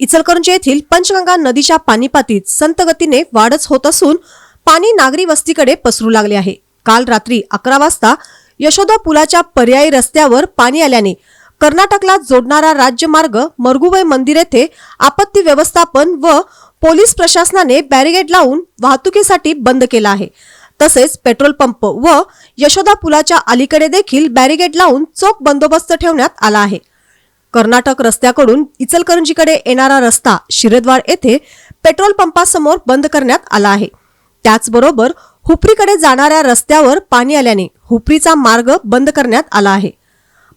इचलकरंजी येथील पंचगंगा नदीच्या पाणीपातीत संत गतीने वाढच होत असून पाणी नागरी वस्तीकडे पसरू लागले आहे. काल रात्री अकरा वाजता यशोदा पुलाच्या पर्यायी रस्त्यावर पाणी आल्याने कर्नाटकला जोडणारा राज्यमार्ग मरगुबाई मंदिर येथे आपत्ती व्यवस्थापन व पोलीस प्रशासनाने बॅरिगेड लावून वाहतुकीसाठी बंद केला आहे. तसेच पेट्रोल पंप व यशोदा पुलाच्या अलीकडे देखील बॅरिगेड लावून चोख बंदोबस्त ठेवण्यात आला आहे. कर्नाटक रस्त्याकडून इचलकरंजीकडे येणारा रस्ता शिरदवाड येथे पेट्रोल पंपासमोर बंद करण्यात आला आहे. त्याचबरोबर हुपरीकडे जाणाऱ्या रस्त्यावर पाणी आल्याने हुपरीचा मार्ग बंद करण्यात आला आहे.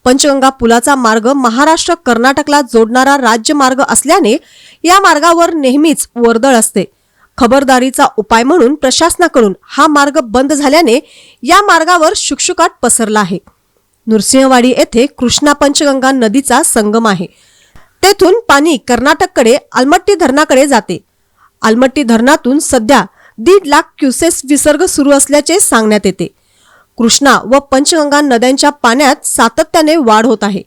पंचगंगा पुलाचा मार्ग महाराष्ट्र कर्नाटकला जोडणारा राज्यमार्ग असल्याने या मार्गावर नेहमीच वर्दळ असते. खबरदारीचा उपाय म्हणून प्रशासनाकडून हा मार्ग बंद झाल्याने या मार्गावर शुकशुकाट पसरला आहे. नृसिंहवाडी येथे कृष्णा पंचगंगा नदीचा संगम आहे. तेथून पाणी कर्नाटककडे अलमट्टी धरणाकडे जाते. आलमट्टी धरणातून सध्या दीड लाख क्युसेस विसर्ग सुरू असल्याचे सांगण्यात येते. कृष्णा व पंचगंगा नद्यांच्या पाण्यात सातत्याने वाढ होत आहे.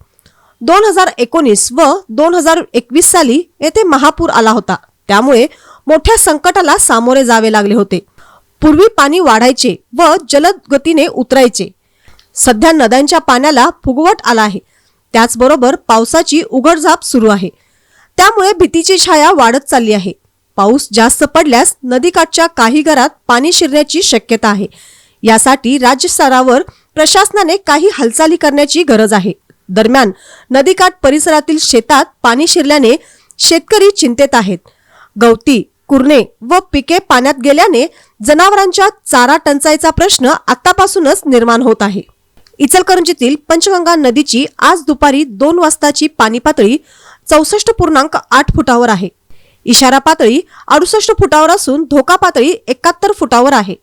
दोन हजार एकोणीस व दोन हजार एकवीस साली येथे महापूर आला होता. त्यामुळे मोठ्या संकटाला सामोरे जावे लागले होते. पूर्वी पाणी वाढायचे व जलद गतीने उतरायचे. सध्या नद्यांच्या पाण्याला फुगवट आला आहे. त्याचबरोबर पावसाची उघडझाप सुरू आहे. त्यामुळे भीतीची छाया वाढत चालली आहे. पाऊस जास्त पडल्यास नदीकाठच्या काही घरात पाणी शिरण्याची शक्यता आहे. यासाठी राज्य स्तरावर प्रशासनाने काही हालचाली करण्याची गरज आहे. दरम्यान नदीकाठ परिसरातील शेतात पाणी शिरल्याने शेतकरी चिंतेत आहेत. गवती कुरणे व पिके पाण्यात गेल्याने जनावरांच्या चारा टंचाईचा प्रश्न आतापासूनच निर्माण होत आहे. इचलकरंजीतील पंचगंगा नदीची आज दुपारी दोन वाजताची पाणी पातळी चौसष्ट पूर्णांक आठ फुटावर आहे. इशारा पातळी अडुसष्ट फुटावर असून धोका पातळी एकाहत्तर फुटावर आहे.